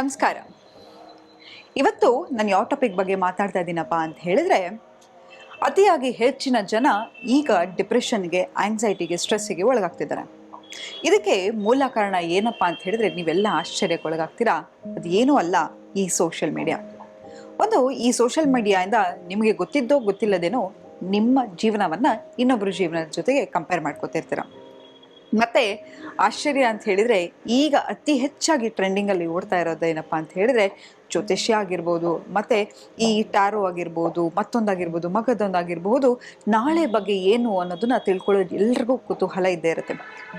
ನಮಸ್ಕಾರ. ಇವತ್ತು ನಾನು ಯಾವ ಟಾಪಿಕ್ ಬಗ್ಗೆ ಮಾತಾಡ್ತಾ ಇದ್ದೀನಪ್ಪ ಅಂತ ಹೇಳಿದ್ರೆ, ಅತಿಯಾಗಿ ಹೆಚ್ಚಿನ ಜನ ಈಗ ಡಿಪ್ರೆಷನ್ಗೆ ಆಂಗ್ಸೈಟಿಗೆ ಸ್ಟ್ರೆಸ್ಸಿಗೆ ಒಳಗಾಗ್ತಿದ್ದಾರೆ. ಇದಕ್ಕೆ ಮೂಲ ಕಾರಣ ಏನಪ್ಪ ಅಂತ ಹೇಳಿದ್ರೆ, ನೀವೆಲ್ಲ ಆಶ್ಚರ್ಯಕ್ಕೆ ಒಳಗಾಗ್ತೀರಾ? ಅದು ಏನೂ ಅಲ್ಲ ಈ ಸೋಷಿಯಲ್ ಮೀಡಿಯಾ ಒಂದು ಈ ಸೋಷಿಯಲ್ ಮೀಡಿಯಾಯಿಂದ ನಿಮಗೆ ಗೊತ್ತಿದ್ದೋ ಗೊತ್ತಿಲ್ಲದೇನೋ ನಿಮ್ಮ ಜೀವನವನ್ನು ಇನ್ನೊಬ್ಬರ ಜೀವನದ ಜೊತೆಗೆ ಕಂಪೇರ್ ಮಾಡ್ಕೋತಿರ್ತೀರ ಮತ್ತೆ ಆಶ್ಚರ್ಯ ಅಂತ ಹೇಳಿದ್ರೆ, ಈಗ ಅತಿ ಹೆಚ್ಚಾಗಿ ಟ್ರೆಂಡಿಂಗಲ್ಲಿ ಓಡ್ತಾ ಇರೋದು ಏನಪ್ಪಾ ಅಂತ ಹೇಳಿದ್ರೆ, ಜ್ಯೋತಿಷ್ಯ ಆಗಿರ್ಬೋದು, ಮತ್ತೆ ಈ ಟ್ಯಾರೋ ಆಗಿರ್ಬೋದು, ಮತ್ತೊಂದಾಗಿರ್ಬೋದು, ಮಗದೊಂದಾಗಿರ್ಬೋದು, ನಾಳೆ ಬಗ್ಗೆ ಏನು ಅನ್ನೋದನ್ನ ತಿಳ್ಕೊಳ್ಳೋದು ಎಲ್ರಿಗೂ ಕುತೂಹಲ ಇದ್ದೇ ಇರುತ್ತೆ.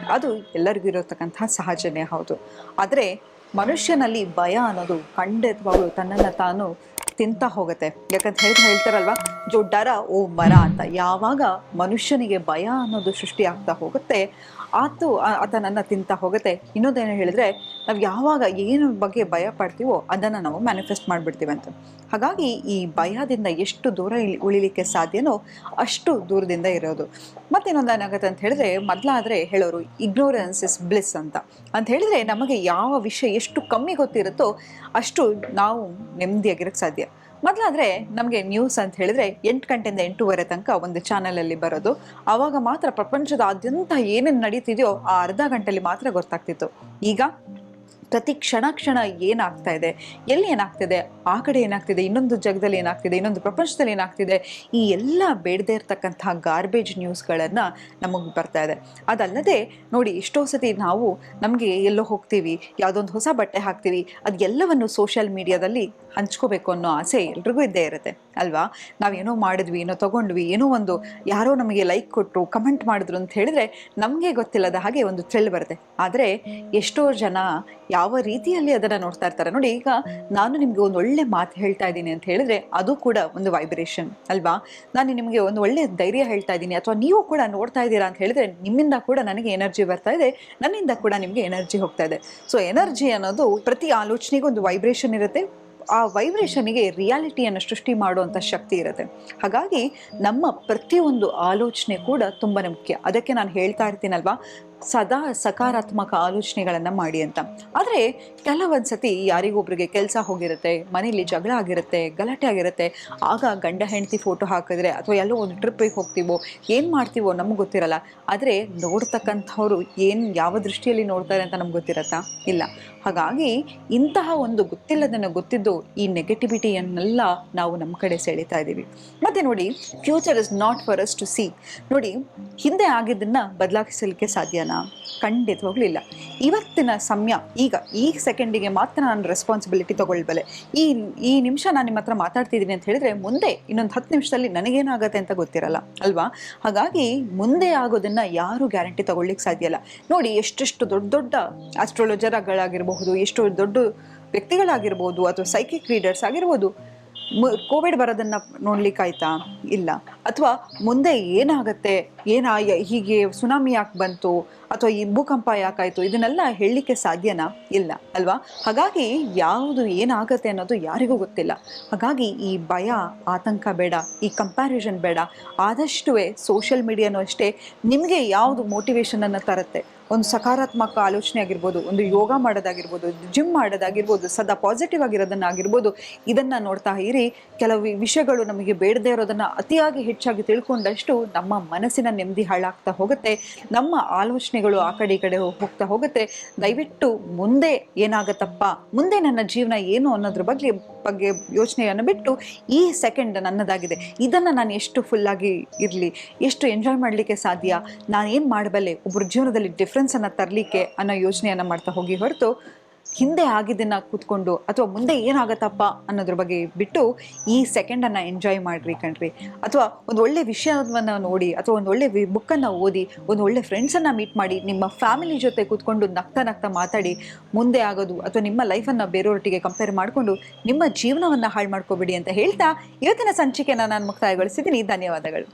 ಅದು ಎಲ್ಲರಿಗೂ ಇರತಕ್ಕಂತಹ ಸಹಜನೇ, ಹೌದು. ಆದರೆ ಮನುಷ್ಯನಲ್ಲಿ ಭಯ ಅನ್ನೋದು ಖಂಡಿತವಾಗ್ಲೂ ತನ್ನನ್ನು ತಾನು ತಿಂತ ಹೋಗುತ್ತೆ? ಯಾಕಂತ ಹೇಳಿದ್ರೆ ಹೇಳ್ತಾರಲ್ವಾ? ಜೋ ಡರ ಓ ಮರ ಅಂತ. ಯಾವಾಗ ಮನುಷ್ಯನಿಗೆ ಭಯ ಅನ್ನೋದು ಸೃಷ್ಟಿ ಆಗ್ತಾ ಹೋಗುತ್ತೆ, ಆತು ಆ- ತಿಂತಾ ತಿಂತ ಹೋಗುತ್ತೆ. ಇನ್ನೊಂದೇನು ಹೇಳಿದ್ರೆ, ನಾವು ಯಾವಾಗ ಏನು ಬಗ್ಗೆ ಭಯ ಪಡ್ತೀವೋ ಅದನ್ನು ನಾವು ಮ್ಯಾನಿಫೆಸ್ಟ್ ಮಾಡಿಬಿಡ್ತೀವಿ ಅಂತ. ಹಾಗಾಗಿ ಈ ಭಯದಿಂದ ಎಷ್ಟು ದೂರ ಉಳಿಲಿಕ್ಕೆ ಸಾಧ್ಯನೋ ಅಷ್ಟು ದೂರದಿಂದ ಇರೋದು. ಮತ್ತೇನೊಂದು ಏನಾಗುತ್ತೆ ಅಂತ ಹೇಳಿದ್ರೆ, ಮೊದಲಾದರೆ ಹೇಳೋರು ಇಗ್ನೋರೆನ್ಸ್ ಇಸ್ ಬ್ಲಿಸ್ ಅಂತ. ಅಂತ ಹೇಳಿದ್ರೆ, ನಮಗೆ ಯಾವ ವಿಷಯ ಎಷ್ಟು ಕಮ್ಮಿ ಗೊತ್ತಿರುತ್ತೋ ಅಷ್ಟು ನಾವು ನೆಮ್ಮದಿಯಾಗಿರೋಕ್ಕೆ ಸಾಧ್ಯ. ಮೊದಲಾದರೆ ನಮಗೆ ನ್ಯೂಸ್ ಅಂತ ಹೇಳಿದ್ರೆ ಎಂಟು ಗಂಟೆಯಿಂದ ಎಂಟೂವರೆ ತನಕ ಒಂದು ಚಾನಲಲ್ಲಿ ಬರೋದು. ಆವಾಗ ಮಾತ್ರ ಪ್ರಪಂಚದಾದ್ಯಂತ ಏನೇನು ನಡೀತಿದೆಯೋ ಆ ಅರ್ಧ ಗಂಟೆಲಿ ಮಾತ್ರ ಗೊತ್ತಾಗ್ತಿತ್ತು. ಈಗ ಪ್ರತಿ ಕ್ಷಣ ಕ್ಷಣ ಏನಾಗ್ತಾ ಇದೆ? ಎಲ್ಲಿ ಏನಾಗ್ತಿದೆ? ಆ ಕಡೆ ಏನಾಗ್ತಿದೆ? ಇನ್ನೊಂದು ಜಗದಲ್ಲಿ ಏನಾಗ್ತಿದೆ? ಇನ್ನೊಂದು ಪ್ರಪಂಚದಲ್ಲಿ ಏನಾಗ್ತಿದೆ? ಈ ಎಲ್ಲ ಬೇಡದೇ ಇರತಕ್ಕಂತಹ ಗಾರ್ಬೇಜ್ ನ್ಯೂಸ್ಗಳನ್ನ ನಮಗೆ ಬರ್ತಾ ಇದೆ. ಅದಲ್ಲದೆ ನೋಡಿ ಎಷ್ಟೋ ಸತಿ ನಾವು ನಮಗೆ ಎಲ್ಲೋ ಹೋಗ್ತೀವಿ, ಯಾವುದೊಂದು ಹೊಸ ಬಟ್ಟೆ ಹಾಕ್ತೀವಿ ಅದೆಲ್ಲವನ್ನು ಸೋಷಿಯಲ್ ಮೀಡಿಯಾದಲ್ಲಿ ಹಂಚ್ಕೋಬೇಕು ಅನ್ನೋ ಆಸೆ ಎಲ್ರಿಗೂ ಇದ್ದೇ ಇರುತ್ತೆ, ಅಲ್ವಾ? ನಾವೇನೋ ಮಾಡಿದ್ವಿ, ಏನೋ ತಗೊಂಡ್ವಿ, ಏನೋ ಒಂದು ಯಾರೋ ನಮಗೆ ಲೈಕ್ ಕೊಟ್ಟರು ಕಮೆಂಟ್ ಮಾಡಿದ್ರು ಅಂತ ಹೇಳಿದ್ರೆ ನಮಗೆ ಗೊತ್ತಿಲ್ಲದ ಹಾಗೆ ಒಂದು ಥ್ರಿಲ್ ಬರುತ್ತೆ. ಆದರೆ ಎಷ್ಟೋ ಜನ ಯಾವ ರೀತಿಯಲ್ಲಿ ಅದನ್ನು ನೋಡ್ತಾ ಇರ್ತಾರೆ. ನೋಡಿ, ಈಗ ನಾನು ನಿಮಗೆ ಒಂದು ಒಳ್ಳೆ ಮಾತು ಹೇಳ್ತಾ ಇದ್ದೀನಿ ಅಂತ ಹೇಳಿದ್ರೆ ಅದು ಕೂಡ ಒಂದು ವೈಬ್ರೇಷನ್ ಅಲ್ವಾ? ನಾನು ನಿಮಗೆ ಒಂದು ಒಳ್ಳೆ ಧೈರ್ಯ ಹೇಳ್ತಾ ಇದ್ದೀನಿ, ಅಥವಾ ನೀವು ಕೂಡ ನೋಡ್ತಾ ಇದ್ದೀರಾ ಅಂತ ಹೇಳಿದ್ರೆ ನಿಮ್ಮಿಂದ ಕೂಡ ನನಗೆ ಎನರ್ಜಿ ಬರ್ತಾ ಇದೆ, ನನ್ನಿಂದ ಕೂಡ ನಿಮಗೆ ಎನರ್ಜಿ ಹೋಗ್ತಾ ಇದೆ. ಸೊ ಎನರ್ಜಿ ಅನ್ನೋದು ಪ್ರತಿ ಆಲೋಚನೆಗೂ ಒಂದು ವೈಬ್ರೇಷನ್ ಇರುತ್ತೆ. ಆ ವೈಬ್ರೇಷನ್ಗೆ ರಿಯಾಲಿಟಿಯನ್ನು ಸೃಷ್ಟಿ ಮಾಡುವಂಥ ಶಕ್ತಿ ಇರುತ್ತೆ. ಹಾಗಾಗಿ ನಮ್ಮ ಪ್ರತಿಯೊಂದು ಆಲೋಚನೆ ಕೂಡ ತುಂಬಾ ಮುಖ್ಯ. ಅದಕ್ಕೆ ನಾನು ಹೇಳ್ತಾ ಇರ್ತೀನಲ್ವಾ? ಸದಾ ಸಕಾರಾತ್ಮಕ ಆಲೋಚನೆಗಳನ್ನು ಮಾಡಿ ಅಂತ. ಆದರೆ ಕೆಲವೊಂದು ಸತಿ ಯಾರಿಗೊಬ್ರಿಗೆ ಕೆಲಸ ಹೋಗಿರುತ್ತೆ ಮನೇಲಿ ಜಗಳ ಆಗಿರುತ್ತೆ, ಗಲಾಟೆ ಆಗಿರುತ್ತೆ, ಆಗ ಗಂಡ ಹೆಂಡತಿ ಫೋಟೋ ಹಾಕಿದ್ರೆ ಅಥವಾ ಎಲ್ಲೋ ಒಂದು ಟ್ರಿಪ್ಪಿಗೆ ಹೋಗ್ತೀವೋ, ಏನು ಮಾಡ್ತೀವೋ ನಮ್ಗೆ ಗೊತ್ತಿರಲ್ಲ. ಆದರೆ ನೋಡ್ತಕ್ಕಂಥವ್ರು ಏನು ಯಾವ ದೃಷ್ಟಿಯಲ್ಲಿ ನೋಡ್ತಾರೆ ಅಂತ ನಮ್ಗೆ ಗೊತ್ತಿರತ್ತಾ? ಇಲ್ಲ. ಹಾಗಾಗಿ ಇಂತಹ ಒಂದು ಗೊತ್ತಿಲ್ಲದನ್ನು ಗೊತ್ತಿದ್ದು ಈ ನೆಗೆಟಿವಿಟಿಯನ್ನೆಲ್ಲ ನಾವು ನಮ್ಮ ಕಡೆ ಸೆಳೀತಾ ಇದ್ದೀವಿ ಮತ್ತು ನೋಡಿ future is not for us to see ನೋಡಿ, ಹಿಂದೆ ಆಗಿದ್ದನ್ನು ಬದಲಾಯಿಸಲಿಕ್ಕೆ ಸಾಧ್ಯನಾ? ಖಂಡಿತವಾಗ್ಲೂ ಹೋಗಲಿಲ್ಲ. ಇವತ್ತಿನ ಸಮಯ, ಈಗ ಈ ಸೆಕೆಂಡಿಗೆ ಮಾತ್ರ ನಾನು ರೆಸ್ಪಾನ್ಸಿಬಿಲಿಟಿ ತಗೊಳ್ಬಲ್ಲೆ. ಈ ಈ ನಿಮಿಷ ನಾನು ನಿಮ್ಮ ಹತ್ರ ಮಾತಾಡ್ತಿದ್ದೀನಿ ಅಂತ ಹೇಳಿದ್ರೆ ಮುಂದೆ ಇನ್ನೊಂದು ಹತ್ತು ನಿಮಿಷದಲ್ಲಿ ನನಗೇನಾಗತ್ತೆ ಅಂತ ಗೊತ್ತಿರಲ್ಲ, ಅಲ್ವಾ? ಹಾಗಾಗಿ ಮುಂದೆ ಆಗೋದನ್ನ ಯಾರು ಗ್ಯಾರಂಟಿ ತಗೊಳ್ಳಿಕ್ಕೆ ಸಾಧ್ಯ ಇಲ್ಲ. ನೋಡಿ, ಎಷ್ಟೆಷ್ಟು ದೊಡ್ಡ ದೊಡ್ಡ ಆಸ್ಟ್ರಾಲಜರ್ಗಳಾಗಿರಬಹುದು ಎಷ್ಟು ದೊಡ್ಡ ವ್ಯಕ್ತಿಗಳಾಗಿರ್ಬೋದು, ಅಥವಾ ಸೈಕಿಕ್ ರೀಡರ್ಸ್ ಆಗಿರ್ಬೋದು ಕೋವಿಡ್ ಬರೋದನ್ನ ನೋಡ್ಲಿಕ್ಕಾಯ್ತಾ? ಇಲ್ಲ. ಅಥವಾ ಮುಂದೆ ಏನಾಗತ್ತೆ? ಏನ ಹೀಗೆ ಸುನಾಮಿ ಯಾಕೆ ಬಂತು? ಅಥವಾ ಈ ಭೂಕಂಪ ಯಾಕಾಯ್ತು? ಇದನ್ನೆಲ್ಲ ಹೇಳಲಿಕ್ಕೆ ಸಾಧ್ಯನಾ? ಇಲ್ಲ. ಅಲ್ವಾ? ಹಾಗಾಗಿ ಯಾವುದು ಏನಾಗತ್ತೆ ಅನ್ನೋದು ಯಾರಿಗೂ ಗೊತ್ತಿಲ್ಲ. ಹಾಗಾಗಿ ಈ ಭಯ, ಆತಂಕ ಬೇಡ, ಈ ಕಂಪ್ಯಾರಿಸನ್ ಬೇಡ. ಆದಷ್ಟು ಸೋಷಿಯಲ್ ಮೀಡಿಯಾನು ಅಷ್ಟೇ ನಿಮಗೆ ಯಾವುದು ಮೋಟಿವೇಶನನ್ನು ತರುತ್ತೆ? ಒಂದು ಸಕಾರಾತ್ಮಕ ಆಲೋಚನೆ ಆಗಿರ್ಬೋದು, ಒಂದು ಯೋಗ ಮಾಡೋದಾಗಿರ್ಬೋದು ಜಿಮ್ ಮಾಡೋದಾಗಿರ್ಬೋದು, ಸದಾ ಪಾಸಿಟಿವ್ ಆಗಿರೋದನ್ನಾಗಿರ್ಬೋದು, ಇದನ್ನು ನೋಡ್ತಾ ಇರಿ. ಕೆಲವು ವಿಷಯಗಳು ನಮಗೆ ಬೇಡದೇ ಇರೋದನ್ನು ಅತಿಯಾಗಿ ಹೆಚ್ಚಾಗಿ ತಿಳ್ಕೊಂಡಷ್ಟು ನಮ್ಮ ಮನಸ್ಸಿನ ನೆಮ್ಮದಿ ಹಾಳಾಗ್ತಾ ಹೋಗುತ್ತೆ. ನಮ್ಮ ಆಲೋಚನೆಗಳು ಆ ಕಡೆ ಕಡೆ ಹೋಗ್ತಾ ಹೋಗುತ್ತೆ. ದಯವಿಟ್ಟು ಮುಂದೆ ಏನಾಗತ್ತಪ್ಪ, ಮುಂದೆ ನನ್ನ ಜೀವನ ಏನು ಅನ್ನೋದ್ರ ಬಗ್ಗೆ ಬಗ್ಗೆ ಯೋಚನೆಯನ್ನು ಬಿಟ್ಟು ಈ ಸೆಕೆಂಡ್ ನನ್ನದಾಗಿದೆ. ಇದನ್ನು ನಾನು ಎಷ್ಟು ಫುಲ್ಲಾಗಿ ಇರಲಿ, ಎಷ್ಟು ಎಂಜಾಯ್ ಮಾಡಲಿಕ್ಕೆ ಸಾಧ್ಯ ನಾನು ಏನು ಮಾಡಬಲ್ಲೆ ಒಬ್ಬರ ಜೀವನದಲ್ಲಿ ಡಿಫ್ರೆನ್ಸನ್ನು ತರಲಿಕ್ಕೆ ಅನ್ನೋ ಯೋಚನೆಯನ್ನು ಮಾಡ್ತಾ ಹೋಗಿ ಹೊರತು ಹಿಂದೆ ಆಗಿದ್ದನ್ನ ಕೂತ್ಕೊಂಡು ಅಥವಾ ಮುಂದೆ ಏನಾಗತ್ತಪ್ಪ ಅನ್ನೋದ್ರ ಬಗ್ಗೆ ಬಿಟ್ಟು ಈ ಸೆಕೆಂಡನ್ನು ಎಂಜಾಯ್ ಮಾಡ್ರಿ ಕಣ್ರಿ. ಅಥವಾ ಒಂದು ಒಳ್ಳೆ ವಿಷಯವನ್ನು ನೋಡಿ ಅಥವಾ ಒಂದು ಒಳ್ಳೆ ಬುಕ್ಕನ್ನು ಓದಿ, ಒಂದು ಒಳ್ಳೆ ಫ್ರೆಂಡ್ಸನ್ನು ಮೀಟ್ ಮಾಡಿ, ನಿಮ್ಮ ಫ್ಯಾಮಿಲಿ ಜೊತೆ ಕೂತ್ಕೊಂಡು ನಗ್ತಾ ನಗ್ತಾ ಮಾತಾಡಿ, ಮುಂದೆ ಆಗೋದು ಅಥವಾ ನಿಮ್ಮ ಲೈಫನ್ನು ಬೇರೆಯವರೊಟ್ಟಿಗೆ ಕಂಪೇರ್ ಮಾಡಿಕೊಂಡು ನಿಮ್ಮ ಜೀವನವನ್ನ ಹಾಳು ಮಾಡ್ಕೋಬೇಡಿ ಅಂತ ಹೇಳ್ತಾ ಇವತ್ತಿನ ಸಂಚಿಕೆನ ನಾನು ಮುಕ್ತಾಯಗೊಳಿಸಿದ್ದೀನಿ ಧನ್ಯವಾದಗಳು.